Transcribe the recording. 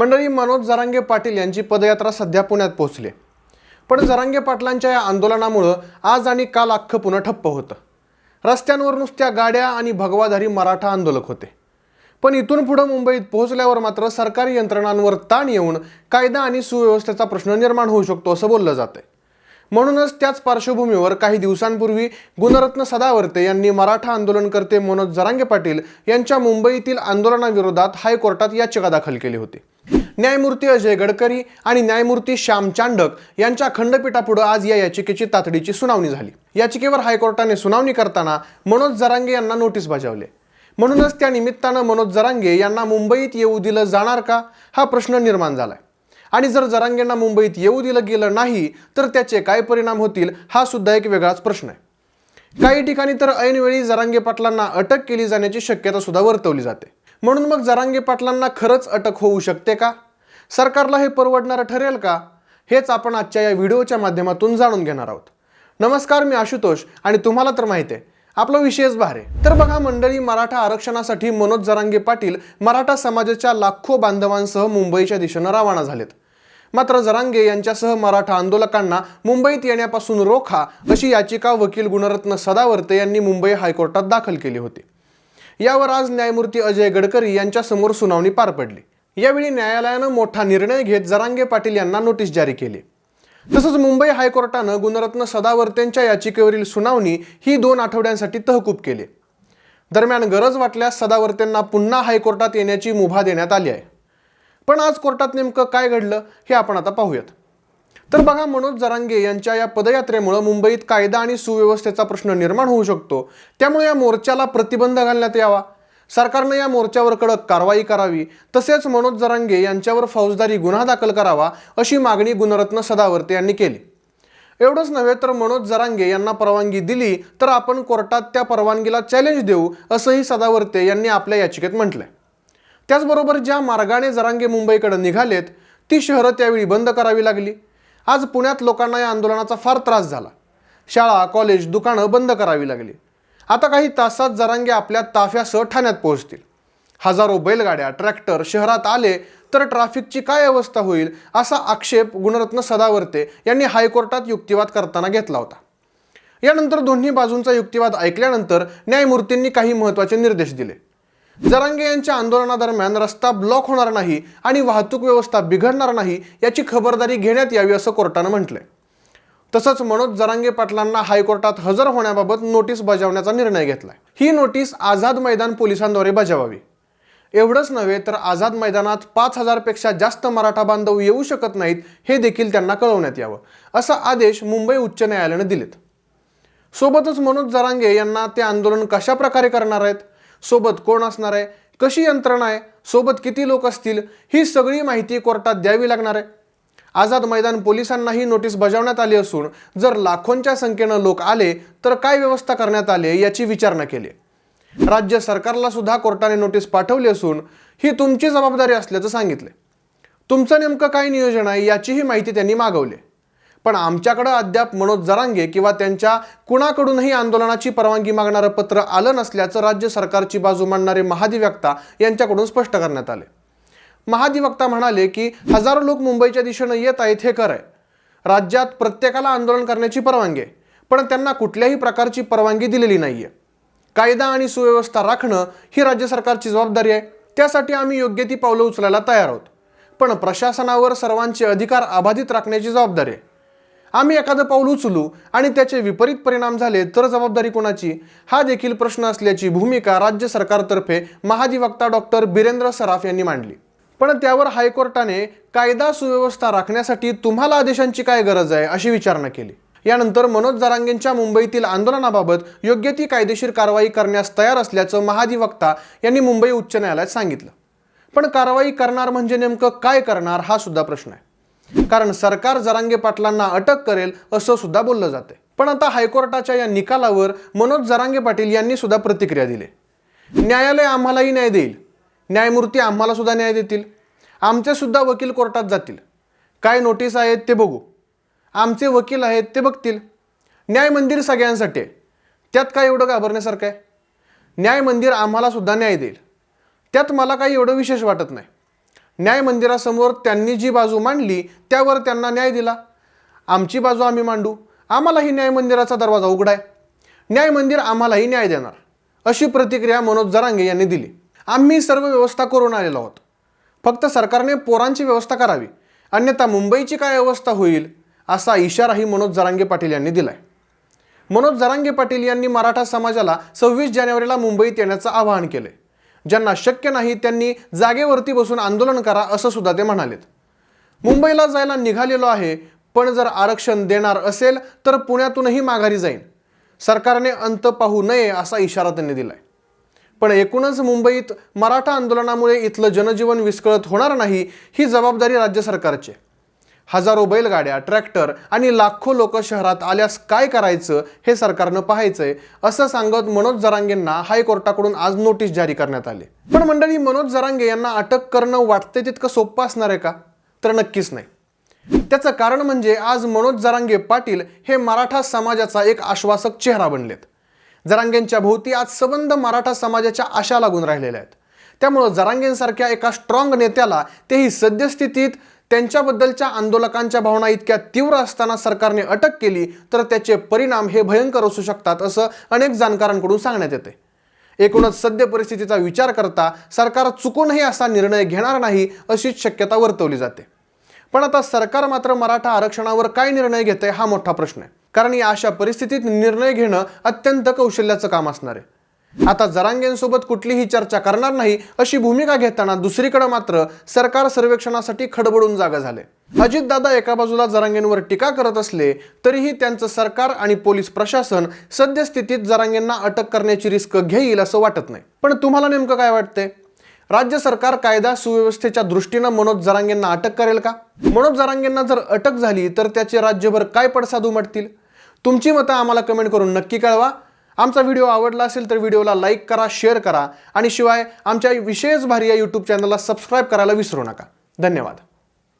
मंडळी मनोज जरांगे पाटील यांची पदयात्रा सध्या पुण्यात पोहोचली. पण जरांगे पाटलांच्या या आंदोलनामुळं आज आणि काल अख्खं पुणं ठप्प होतं. रस्त्यांवर नुसत्या गाड्या आणि भगवाधारी मराठा आंदोलक होते. पण इथून पुढं मुंबईत पोहोचल्यावर मात्र सरकारी यंत्रणांवर ताण येऊन कायदा आणि सुव्यवस्थेचा प्रश्न निर्माण होऊ शकतो असं बोललं जातंय. म्हणूनच त्याच पार्श्वभूमीवर काही दिवसांपूर्वी गुणरत्न सदावर्ते यांनी मराठा आंदोलनकर्ते मनोज जरांगे पाटील यांच्या मुंबईतील आंदोलनाविरोधात हायकोर्टात याचिका दाखल केली होती. न्यायमूर्ती अजय गडकरी आणि न्यायमूर्ती श्याम चांडक यांच्या खंडपीठापुढे आज या याचिकेची तातडीची सुनावणी झाली. याचिकेवर हायकोर्टाने सुनावणी करताना मनोज जरांगे यांना नोटीस बजावले. म्हणूनच त्या निमित्तानं मनोज जरांगे यांना मुंबईत येऊ दिलं जाणार का हा प्रश्न निर्माण झालाय. आणि जर जरांगेंना मुंबईत येऊ दिलं गेलं नाही तर त्याचे काय परिणाम होतील हा सुद्धा एक वेगळाच प्रश्न आहे. काही ठिकाणी तर ऐनवेळी जरांगे पाटलांना अटक केली जाण्याची शक्यता सुद्धा वर्तवली जाते. म्हणून मग जरांगे पाटलांना खरंच अटक होऊ शकते का? सरकारला हे परवडणारं ठरेल का? हेच आपण आजच्या या व्हिडिओच्या माध्यमातून जाणून घेणार आहोत. नमस्कार मी आशुतोष आणि तुम्हाला तर माहिती आहे आपला विषयच बाहेर आहे. तर बघा मंडळी मराठा आरक्षणासाठी मनोज जरांगे पाटील मराठा समाजाच्या लाखो बांधवांसह मुंबईच्या दिशेनं रवाना झालेत. मात्र जरांगे यांच्यासह मराठा आंदोलकांना मुंबईत येण्यापासून रोखा अशी याचिका वकील गुणरत्न सदावर्ते यांनी मुंबई हायकोर्टात दाखल केली होती. यावर आज न्यायमूर्ती अजय गडकरी यांच्यासमोर सुनावणी पार पडली. यावेळी न्यायालयानं मोठा निर्णय घेत जरांगे पाटील यांना नोटीस जारी केली. तसंच मुंबई हायकोर्टानं गुणरत्न सदावर्तेंच्या याचिकेवरील सुनावणी ही दोन आठवड्यांसाठी तहकूब केली. दरम्यान गरज वाटल्यास सदावर्तेंना पुन्हा हायकोर्टात येण्याची मुभा देण्यात आली आहे. पण आज कोर्टात नेमकं काय घडलं हे आपण आता पाहूयात. तर बघा मनोज जरांगे यांच्या या पदयात्रेमुळं मुंबईत कायदा आणि सुव्यवस्थेचा प्रश्न निर्माण होऊ शकतो. त्यामुळे या मोर्चाला प्रतिबंध घालण्यात यावा. सरकारनं या मोर्चावर कडक कारवाई करावी. तसेच मनोज जरांगे यांच्यावर फौजदारी गुन्हा दाखल करावा अशी मागणी गुणरत्न सदावर्ते यांनी केली. एवढंच नव्हे तर मनोज जरांगे यांना परवानगी दिली तर आपण कोर्टात त्या परवानगीला चॅलेंज देऊ असंही सदावर्ते यांनी आपल्या याचिकेत म्हटलंय. त्याचबरोबर ज्या मार्गाने जरांगे मुंबईकडे निघालेत ती शहरं त्यावेळी बंद करावी लागली. आज पुण्यात लोकांना या आंदोलनाचा फार त्रास झाला. शाळा कॉलेज दुकानं बंद करावी लागली. आता काही तासात जरांगे आपल्या ताफ्यासह ठाण्यात पोहोचतील. हजारो बैलगाड्या ट्रॅक्टर शहरात आले तर ट्रॅफिकची काय अवस्था होईल असा आक्षेप गुणरत्न सदावर्ते यांनी हायकोर्टात युक्तिवाद करताना घेतला होता. यानंतर दोन्ही बाजूंचा युक्तिवाद ऐकल्यानंतर न्यायमूर्तींनी काही महत्त्वाचे निर्देश दिले. जरांगे यांच्या आंदोलनादरम्यान रस्ता ब्लॉक होणार नाही आणि वाहतूक व्यवस्था बिघडणार नाही याची खबरदारी घेण्यात यावी असं कोर्टानं म्हटलंय. तसंच मनोज जरांगे पाटलांना हायकोर्टात हजर होण्याबाबत नोटीस बजावण्याचा निर्णय घेतलाय. ही नोटीस आझाद मैदान पोलिसांद्वारे बजावावी. एवढंच नव्हे तर आझाद मैदानात पाच हजारपेक्षा जास्त मराठा बांधव येऊ शकत नाहीत हे देखील त्यांना कळवण्यात यावं असा आदेश मुंबई उच्च न्यायालयानं दिलेत. सोबतच मनोज जरांगे यांना ते आंदोलन कशा प्रकारे करणार आहेत? सोबत कोण असणार आहे? कशी यंत्रणा आहे? सोबत किती लोक असतील? ही सगळी माहिती कोर्टात द्यावी लागणार आहे. आझाद मैदान पोलिसांनाही नोटीस बजावण्यात आली असून जर लाखोंच्या संख्येनं लोक आले तर काय व्यवस्था करण्यात आली याची विचारणा केली. राज्य सरकारला सुद्धा कोर्टाने नोटीस पाठवली असून ही तुमची जबाबदारी असल्याचं सांगितले. तुमचं नेमकं काय नियोजन आहे याचीही माहिती त्यांनी मागवली. पण आमच्याकडं अद्याप मनोज जरांगे किंवा त्यांच्या कुणाकडूनही आंदोलनाची परवानगी मागणारं पत्र आलं नसल्याचं राज्य सरकारची बाजू मांडणारे महाधिवक्ता यांच्याकडून स्पष्ट करण्यात आले. महाधिवक्ता म्हणाले की हजारो लोक मुंबईच्या दिशेनं येत आहेत हे खरं आहे राज्यात प्रत्येकाला आंदोलन करण्याची परवानगी आहे पण त्यांना कुठल्याही प्रकारची परवानगी दिलेली नाही आहे कायदा आणि सुव्यवस्था राखणं ही राज्य सरकारची जबाबदारी आहे. त्यासाठी आम्ही योग्य ती पावलं उचलायला तयार आहोत. पण प्रशासनावर सर्वांचे अधिकार अबाधित राखण्याची जबाबदारी आहे. आम्ही एखादं पाऊल उचलू आणि त्याचे विपरीत परिणाम झाले तर जबाबदारी कोणाची? हा देखील प्रश्न असल्याची भूमिका राज्य सरकारतर्फे महाधिवक्ता डॉक्टर बिरेंद्र सराफ यांनी मांडली. पण त्यावर हायकोर्टाने कायदा सुव्यवस्था राखण्यासाठी तुम्हाला आदेशांची काय गरज आहे अशी विचारणा केली. यानंतर मनोज जरांगेंच्या मुंबईतील आंदोलनाबाबत योग्य ती कायदेशीर कारवाई करण्यास तयार असल्याचं महाधिवक्ता यांनी मुंबई उच्च न्यायालयात सांगितलं. पण कारवाई करणार म्हणजे नेमकं काय करणार हा सुद्धा प्रश्न आहे. कारण सरकार जरांगे पाटलांना अटक करेल असं सुद्धा बोललं जाते पण आता हायकोर्टाच्या या निकालावर मनोज जरांगे पाटील यांनी सुद्धा प्रतिक्रिया दिली. न्यायालय आम्हालाही न्याय देईल. न्यायमूर्ती आम्हाला सुद्धा न्याय देतील. आमचे सुद्धा वकील कोर्टात जातील. काय नोटीस आहेत ते बघू. आमचे वकील आहेत ते बघतील. न्याय मंदिर सगळ्यांसाठी आहे. त्यात काय एवढं घाबरण्यासारखं आहे? न्याय मंदिर आम्हाला सुद्धा न्याय देईल. त्यात मला काही एवढं विशेष वाटत नाही. न्याय मंदिरासमोर त्यांनी जी बाजू मांडली त्यावर त्यांना न्याय दिला. आमची बाजू आम्ही मांडू. आम्हालाही न्याय मंदिराचा दरवाजा उघडाय. न्याय मंदिर आम्हालाही न्याय देणार अशी प्रतिक्रिया मनोज जरांगे यांनी दिली. आम्ही सर्व व्यवस्था करून आलेलो आहोत. फक्त सरकारने पोरांची व्यवस्था करावी. अन्यथा मुंबईची काय अवस्था होईल असा इशाराही मनोज जरांगे पाटील यांनी दिलाय. मनोज जरांगे पाटील यांनी मराठा समाजाला सव्वीस जानेवारीला मुंबईत येण्याचं आवाहन केले ज्यांना शक्य नाही त्यांनी जागेवरती बसून आंदोलन करा असं सुद्धा ते म्हणालेत. मुंबईला जायला निघालेलो आहे पण जर आरक्षण देणार असेल तर पुण्यातूनही माघारी जाईन. सरकारने अंत पाहू नये असा इशारा त्यांनी दिलाय. पण एकूणच मुंबईत मराठा आंदोलनामुळे इथलं जनजीवन विस्कळत होणार नाही ही जबाबदारी राज्य सरकारची आहे. हजारो बैलगाड्या ट्रॅक्टर आणि लाखो लोक शहरात आल्यास काय करायचं हे सरकारनं पाहायचंय असं सांगत मनोज जरांगेंना हायकोर्टाकडून आज नोटीस जारी करण्यात आली. पण मंडळी मनोज जरांगे यांना अटक करणं वाटते तितकं सोपं असणार आहे का? तर नक्कीच नाही. त्याचं कारण म्हणजे आज मनोज जरांगे पाटील हे मराठा समाजाचा एक आश्वासक चेहरा बनलेत. जरांगेंच्या भोवती आज सबंध मराठा समाजाच्या आशा लागून राहिलेल्या आहेत. त्यामुळं जरांगेंसारख्या एका स्ट्रॉंग नेत्याला तेही सद्यस्थितीत त्यांच्याबद्दलच्या आंदोलकांच्या भावना इतक्या तीव्र असताना सरकारने अटक केली तर त्याचे परिणाम हे भयंकर असू शकतात असं अनेक जाणकारांकडून सांगण्यात येते. एकूणच सद्य परिस्थितीचा विचार करता सरकार चुकूनही असा निर्णय घेणार नाही अशीच शक्यता वर्तवली जाते. पण आता सरकार मात्र मराठा आरक्षणावर काय निर्णय घेते हा मोठा प्रश्न आहे. कारण या अशा परिस्थितीत निर्णय घेणं अत्यंत कौशल्याचं काम असणार आहे. आता जरांगेंसोबत कुठलीही चर्चा करणार नाही अशी भूमिका घेताना दुसरीकडे मात्र सरकार सर्वेक्षणासाठी खडबडून जागा झाले. अजितदादा एका बाजूला जरांगेंवर टीका करत असले तरीही त्यांचं सरकार आणि पोलीस प्रशासन सद्यस्थितीत जरांगेंना अटक करण्याची रिस्क घेईल असं वाटत नाही. पण तुम्हाला नेमकं काय वाटतंय? राज्य सरकार कायदा सुव्यवस्थेच्या दृष्टीनं मनोज जरांगेंना अटक करेल का? मनोज जरांगेंना जर अटक झाली तर त्याचे राज्यभर काय पडसाद उमटतील? तुमची मतं आम्हाला कमेंट करून नक्की कळवा. आमचा व्हिडिओ आवडला असेल तर व्हिडिओला लाईक करा शेअर करा आणि शिवाय आमच्या विशेष भारी या यूट्यूब चॅनलला सबस्क्राईब करायला विसरू नका. धन्यवाद.